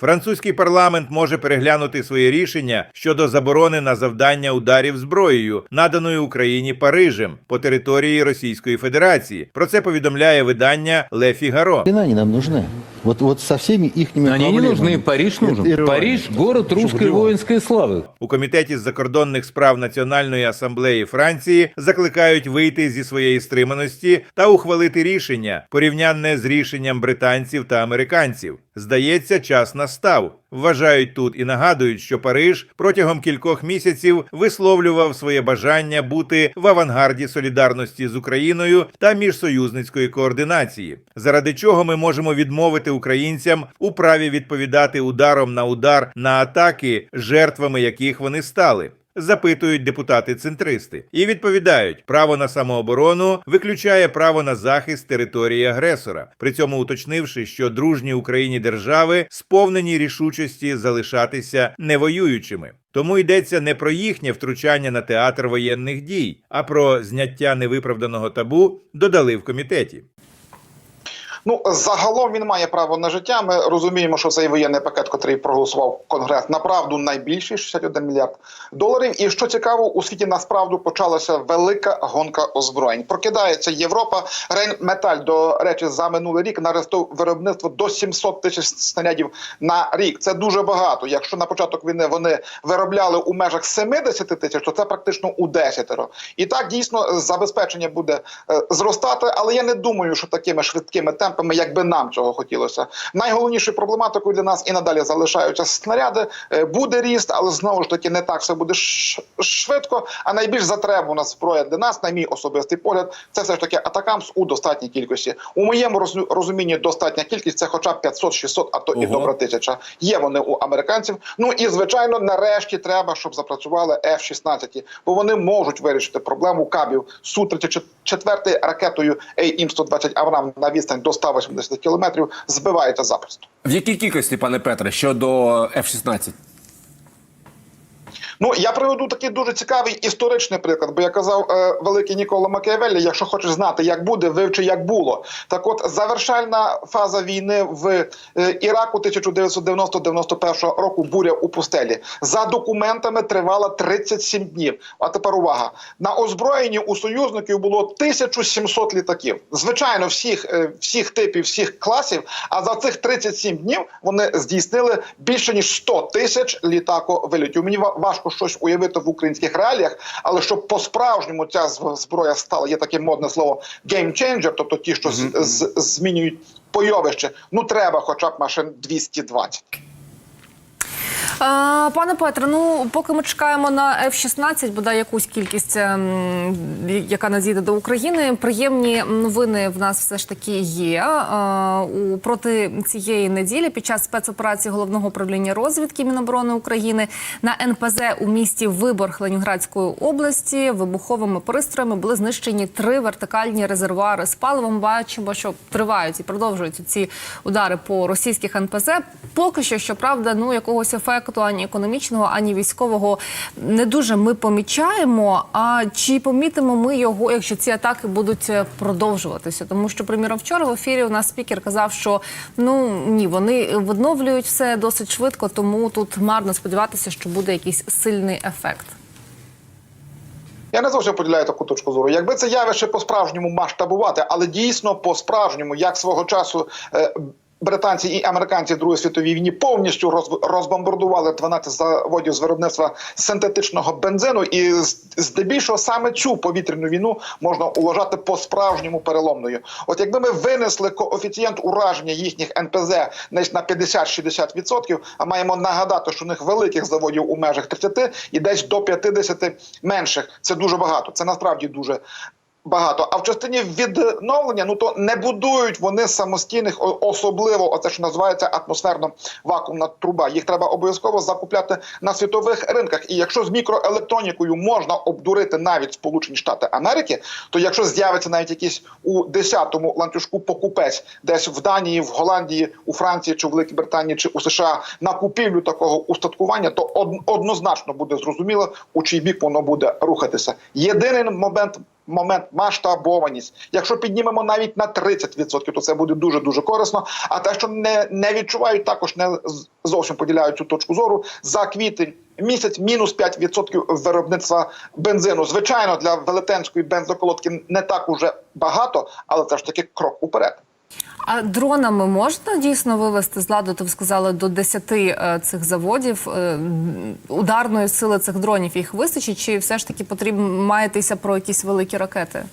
Французький парламент може переглянути своє рішення щодо заборони на завдання ударів зброєю, наданою Україні Парижем по території Російської Федерації. Про це повідомляє видання Ле Фігаро. Нахрена они нам нужны? Вот, вот со всеми их Они не проблемами. нужны, Париж нужен. И- и Париж – город русской воинской славы. У комітеті з закордонних справ Національної асамблеї Франції закликають вийти зі своєї стриманості та ухвалити рішення, порівнянне з рішенням британців та американців. Здається, час настав. Вважають тут і нагадують, що Париж протягом кількох місяців висловлював своє бажання бути в авангарді солідарності з Україною та міжсоюзницької координації, заради чого ми можемо відмовити українцям у праві відповідати ударом на удар на атаки, жертвами яких вони стали. Запитують депутати-центристи і відповідають: право на самооборону виключає право на захист території агресора, при цьому уточнивши, що дружні Україні держави сповнені рішучості залишатися невоюючими. Тому йдеться не про їхнє втручання на театр воєнних дій, а про зняття невиправданого табу додали в комітеті. Ну загалом він має право на життя. Ми розуміємо, що цей воєнний пакет, який проголосував Конгрес, направду найбільший 61 мільярд доларів. І що цікаво, у світі насправду почалася велика гонка озброєнь. Прокидається Європа. Рейнметаль, до речі, за минулий рік наростив виробництво до 700 тисяч снарядів на рік. Це дуже багато. Якщо на початок війни вони виробляли у межах 70 тисяч, то це практично у десятеро. І так дійсно забезпечення буде е, зростати, але я не думаю, що такими швидкими темпами, як би нам цього хотілося. Найголовнішою проблематикою для нас і надалі залишаються снаряди. Е, Буде ріст, але знову ж таки не так все буде швидко. А найбільш затребувана зброя для нас, на мій особистий погляд, це все ж таки атакамс у достатній кількості. У моєму роз- розумінні достатня кількість це хоча б 500-600, а то і добра тисяча. Є вони у американців. Ну і звичайно, нарешті треба, щоб запрацювали F-16, бо вони можуть вирішити проблему кабів су 34 ракетою AIM-120 Аврам на відстань до 180 кілометрів збивається запросто. В якій кількості, пане Петре, щодо F-16? Ну я приведу такий дуже цікавий історичний приклад, бо я казав е, великий Нікола Макіавеллі, якщо хочеш знати, як буде, вивчи, як було. Так, от завершальна фаза війни в е, Іраку 1990-91 року буря у пустелі за документами тривала 37 днів. А тепер увага на озброєнні у союзників було 1700 літаків. Звичайно, всіх, е, всіх типів, всіх класів. А за цих 37 днів вони здійснили більше ніж 100 тисяч літаковильотів. Мені ва- важко щось уявити в українських реаліях, але щоб по-справжньому ця зброя стала, є таке модне слово changer, тобто ті, що з- з- змінюють бойовище. Ну треба, хоча б машин 220. Пане Петре, ну поки ми чекаємо на F-16, бодай якусь кількість, ем, яка надійде до України. Приємні новини в нас все ж таки є. У проти цієї неділі під час спецоперації головного управління розвідки Міноборони України на НПЗ у місті Виборг Ленінградської області вибуховими пристроями були знищені три вертикальні резервуари з паливом. Бачимо, що тривають і продовжуються ці удари по російських НПЗ. Поки що, щоправда, ну якогось ефекту ані економічного, ані військового не дуже ми помічаємо. А чи помітимо ми його, якщо ці атаки будуть е, продовжуватися? Тому що, приміром, вчора в ефірі у нас спікер казав, що ну ні, вони відновлюють все досить швидко, тому тут марно сподіватися, що буде якийсь сильний ефект. Я не зовсім поділяю таку точку зору. Якби це явище по-справжньому масштабувати, але дійсно по-справжньому, як свого часу. Британці і американці в Другій світовій війні повністю роз- розбомбардували 12 заводів з виробництва синтетичного бензину, і здебільшого саме цю повітряну війну можна вважати по-справжньому переломною. От якби ми винесли коефіцієнт ураження їхніх НПЗ десь на 50-60%, а маємо нагадати, що у них великих заводів у межах 30 і десь до 50 менших. Це дуже багато. Це насправді дуже. Багато, а в частині відновлення, ну то не будують вони самостійних, особливо оце що називається атмосферно вакуумна труба. Їх треба обов'язково закупляти на світових ринках. І якщо з мікроелектронікою можна обдурити навіть Сполучені Штати Америки, то якщо з'явиться навіть якийсь у 10-му ланцюжку покупець, десь в Данії, в Голландії, у Франції чи в Великій Британії чи у США на купівлю такого устаткування, то однозначно буде зрозуміло, у чий бік воно буде рухатися. Єдиний момент момент масштабованість. Якщо піднімемо навіть на 30%, то це буде дуже дуже корисно. А те, що не, не відчувають, також не зовсім поділяють цю точку зору за квітень. Місяць мінус 5% виробництва бензину. Звичайно, для велетенської бензоколодки не так уже багато, але це ж таки крок уперед. А дронами можна дійсно вивести з ладу, то сказали, до 10 е, цих заводів. Е, ударної сили цих дронів їх вистачить, чи все ж таки потрібно маєтеся про якісь великі ракети?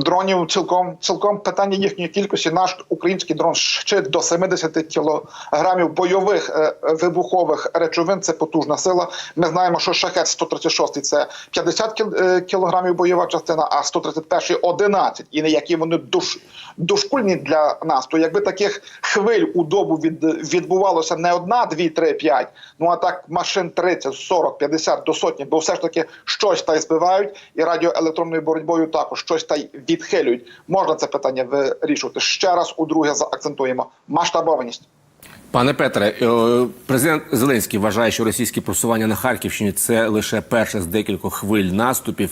Дронів цілком цілком питання їхньої кількості. Наш український дрон ще до 70 кілограмів бойових е, вибухових речовин. Це потужна сила. Ми знаємо, що шахет 136 – це 50 кіл, е, кілограмів бойова частина, а 131 – 11. І які вони душ, дошкульні для нас. То якби таких хвиль у добу від, відбувалося не одна, дві, три, п'ять, ну а так машин 30, 40, 50 до сотні, бо все ж таки щось та й збивають, і радіоелектронною боротьбою також щось та й відхилюють. Можна це питання вирішувати. Ще раз удруге заакцентуємо масштабованість. Пане Петре, е, президент Зеленський вважає, що російські просування на Харківщині це лише перше з декількох хвиль наступів.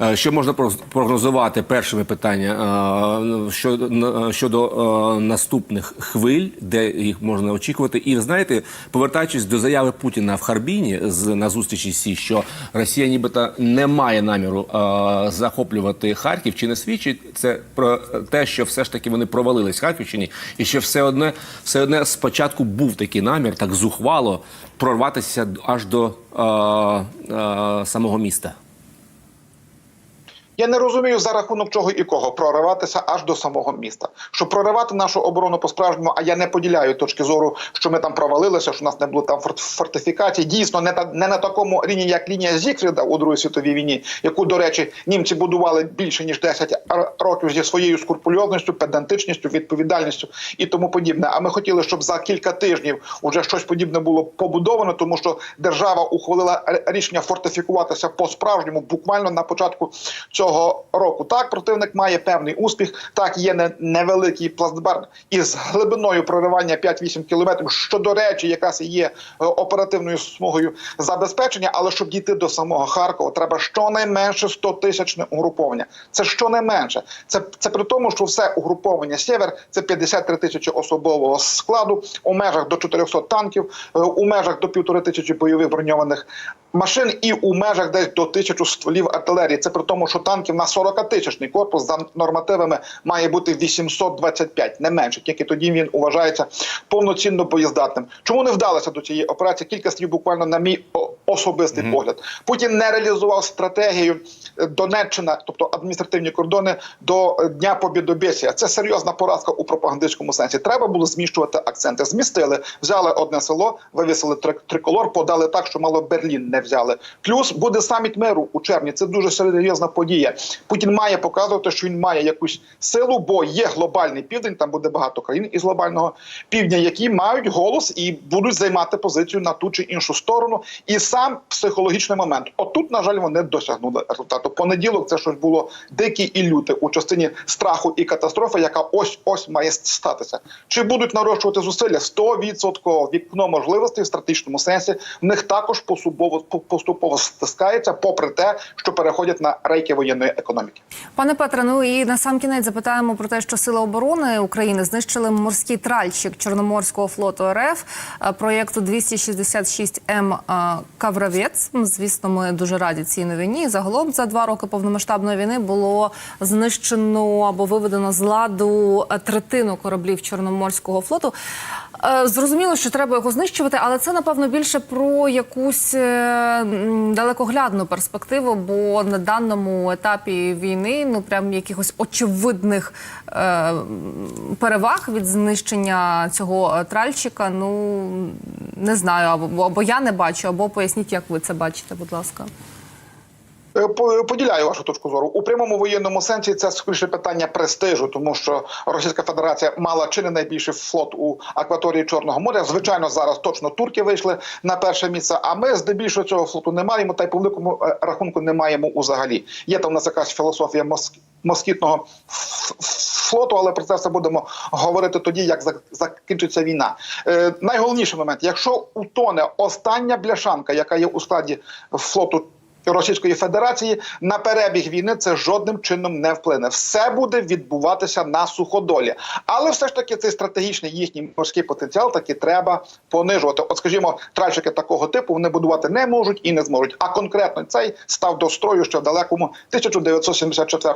Е, Що можна прогнозувати першими питання е, щодо, наступних хвиль, де їх можна очікувати? І знаєте, повертаючись до заяви Путіна в Харбіні з на зустрічі Сі, що Росія нібито не має наміру захоплювати Харків, чи не свідчить це про те, що все ж таки вони провалились в Харківщині, і що все одне, все одне спочатку був такий намір, так зухвало прорватися аж до е, е, самого міста. Я не розумію за рахунок чого і кого прориватися аж до самого міста. Щоб проривати нашу оборону по справжньому, а я не поділяю точки зору, що ми там провалилися, що у нас не було там форт- фортифікацій. Дійсно, не та не на такому рівні, як лінія Зігфріда у Другій світовій війні, яку, до речі, німці будували більше ніж 10 років зі своєю скрупульозністю, педантичністю, відповідальністю і тому подібне. А ми хотіли, щоб за кілька тижнів уже щось подібне було побудовано, тому що держава ухвалила рішення фортифікуватися по справжньому, буквально на початку цього року. Так, противник має певний успіх. Так, є не, невеликий плацдарм із глибиною проривання 5-8 кілометрів, що до речі, якраз є е, оперативною смугою забезпечення. Але щоб дійти до самого Харкова, треба щонайменше 100 тисячне угруповання. Це щонайменше. Це, це при тому, що все угруповання Сєвер це 53 тисячі особового складу у межах до 400 танків, е, у межах до півтори тисячі бойових броньованих машин і у межах десь до тисячу стволів артилерії. Це при тому, що танків на 40-тисячний корпус за нормативами має бути 825, не менше. Тільки тоді він вважається повноцінно боєздатним. Чому не вдалося до цієї операції? Кілька слів буквально на мій особистий погляд. Путін не реалізував стратегію е, Донеччина, тобто адміністративні кордони до е, Дня Побєдобєсія. Це серйозна поразка у пропагандистському сенсі. Треба було зміщувати акценти. Змістили, взяли одне село, вивісили три- триколор, подали так, що мало Берлін не взяли. Плюс буде саміт миру у червні. Це дуже серйозна подія. Путін має показувати, що він має якусь силу, бо є глобальний південь. Там буде багато країн із глобального півдня, які мають голос і будуть займати позицію на ту чи іншу сторону. І сам психологічний момент. Отут, на жаль, вони досягнули результату. Понеділок це щось було дике і люте у частині страху і катастрофи, яка ось ось має статися. Чи будуть нарощувати зусилля? 100% вікно можливостей в стратегічному сенсі в них також поступово поступово стискається, попри те, що переходять на рейки воєнної економіки. Пане Петре, ну і на сам кінець запитаємо про те, що Сили оборони України знищили морський тральщик Чорноморського флоту РФ е, проєкту 266 М е, Кавравець. Звісно, ми дуже раді цій новині. Загалом за два роки повномасштабної війни було знищено або виведено з ладу третину кораблів Чорноморського флоту. Е, Зрозуміло, що треба його знищувати, але це напевно більше про якусь е, далекоглядну перспективу, бо на даному етапі війни ну прям якихось очевидних е, переваг від знищення цього е, тральчика. Ну не знаю, або, або я не бачу, або поясніть, як ви це бачите, будь ласка. Е, по- Поділяю вашу точку зору у прямому воєнному сенсі. Це скоріше питання престижу, тому що Російська Федерація мала чи не найбільший флот у акваторії Чорного моря. Звичайно, зараз точно турки вийшли на перше місце. А ми здебільшого цього флоту не маємо, та й по великому е, рахунку не маємо узагалі. Є там у нас якась філософія моск... москітного флоту, але про це все будемо говорити тоді, як закінчиться війна. Е, найголовніший момент, якщо утоне остання бляшанка, яка є у складі флоту Російської Федерації на перебіг війни це жодним чином не вплине. Все буде відбуватися на суходолі, але все ж таки цей стратегічний їхній морський потенціал таки треба понижувати. От, скажімо, тральщики такого типу вони будувати не можуть і не зможуть. А конкретно цей став до строю ще в далекому 1974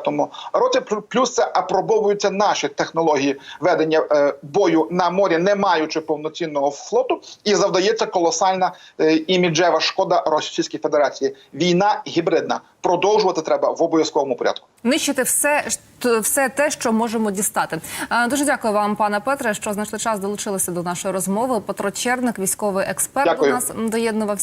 році. Плюс це апробовуються наші технології ведення е, бою на морі, не маючи повноцінного флоту, і завдається колосальна е, іміджева шкода Російській Федерації. Війна гібридна. Продовжувати треба в обов'язковому порядку. Нищити все, все те, що можемо дістати. Е, Дуже дякую вам, пане Петре, що знайшли час, долучилися до нашої розмови. Петро Черник, військовий експерт, Дякую. у нас доєднувався.